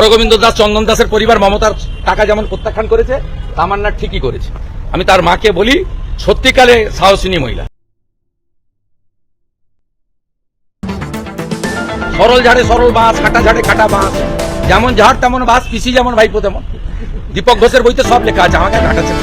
হরগোবিন্দ দাস, চন্দন দাসের পরিবার মমতার টাকা যেমন প্রত্যাখ্যান করেছে তামান্না ঠিকই করেছে। আমি তার মাকে বলি, সত্যিকালে সাহসিনী মহিলা। সরল ঝাড়ে সরল বাঁশ, কাটা ঝাড়ে কাটা বাঁশ, যেমন ঝাড় তেমন বাঁশ, পিসি যেমন, ভাইপো তেমন। দীপক ঘোষের বইতে সব লেখা আছে, আমাকে ঘাটাচ্ছে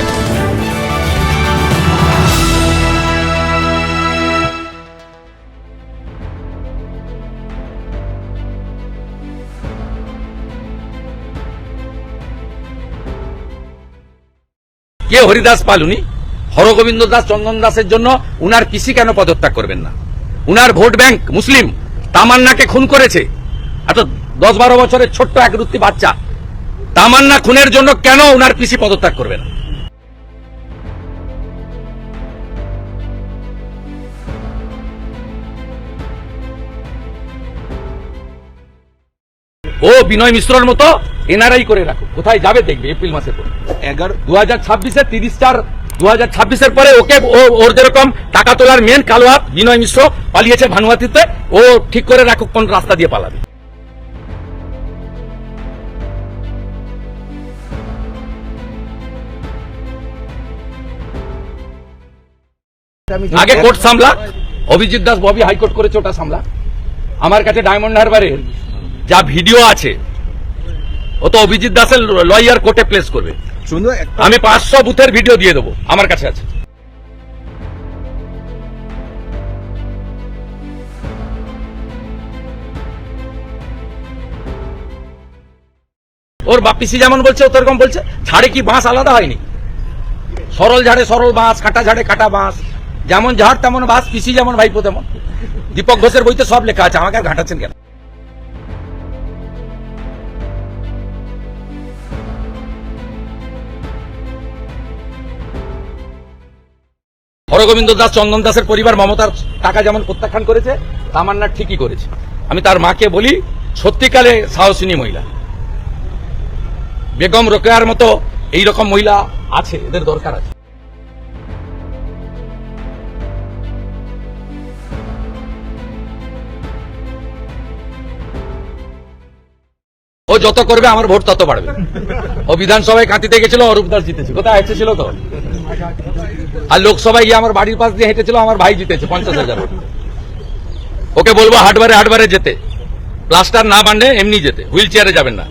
কে হরিদাস পাল উনি? হরগোবিন্দ দাস, চন্দন দাসের জন্য উনার পিসি কেন পদত্যাগ করবেন না? উনার ভোট ব্যাংক মুসলিম, তামান্নাকে খুন করেছে। এত দশ বারো বছরের ছোট্ট একরুত্তি বাচ্চা, তামান্না খুনের জন্য কেন উনার পিসি পদত্যাগ করবে না? ও বিনয় মিশ্রর মতো এনআরআই করে রাখো। কোথায় যাবে দেখবে এপ্রিল মাসের পর এগারো দু হাজার ছাব্বিশে তিরিশ চার দু হাজার ছাব্বিশের পরে ওকে ওর যেরকম টাকা তোলার মেন কালো হাত বিনয় মিশ্র পালিয়েছে ভানুয়াতিতে ও ঠিক করে রাখো কোন রাস্তা দিয়ে পালাবে। আগে কোর্ট সামলা অভিজিৎ দাস ববি হাইকোর্ট করেছে ওটা সামলা। আমার কাছে ডায়মন্ড হারবারের যা ভিডিও আছে ও তো অভিজিৎ দাসের লয়ার কোর্টে প্লেস করবে। আমি পাঁচশো বুথের ভিডিও দিয়ে দেবো আমার কাছে আছে। ওর বাপিসি যেমন বলছে ও তো এরকম বলছে ঝাড়ে কি বাঁশ আলাদা হয়নি? সরল ঝাড়ে সরল বাঁশ কাটা ঝাড়ে কাটা বাঁশ যেমন ঝাড় তেমন বাঁশ পিসি যেমন ভাইপো তেমন। দীপক ঘোষের বইতে সব লেখা আছে আমাকে আর ঘাটাচ্ছেন কেন? হরগোবিন্দ দাস, চন্দন দাসের পরিবার মমতার টাকা যেমন প্রত্যাখ্যান করেছে তামান্না ঠিকই করেছে। আমি তার মাকে বলি, সত্যিকালে সাহসিনী মহিলা। বেগম রোকেয়ার মতো এই রকম মহিলা আছে, এদের দরকার আছে। ও যত করবে, আমার ভোট তত বাড়বে। ও বিধানসভায় কাঁতিতে গেছিল, অরূপ দাস জিতেছে। কোথায় এসেছিল তো? আর লোকসভায় গিয়ে আমার বাড়ির পাশ দিয়ে হেঁটেছিল, আমার ভাই জিতেছে, পঞ্চাশ হাজার ওকে বলব হাটবারে হাটবারে যেতে। প্লাস্টার না বানলে এমনি যেতে, হুইল চেয়ারে যাবেন না।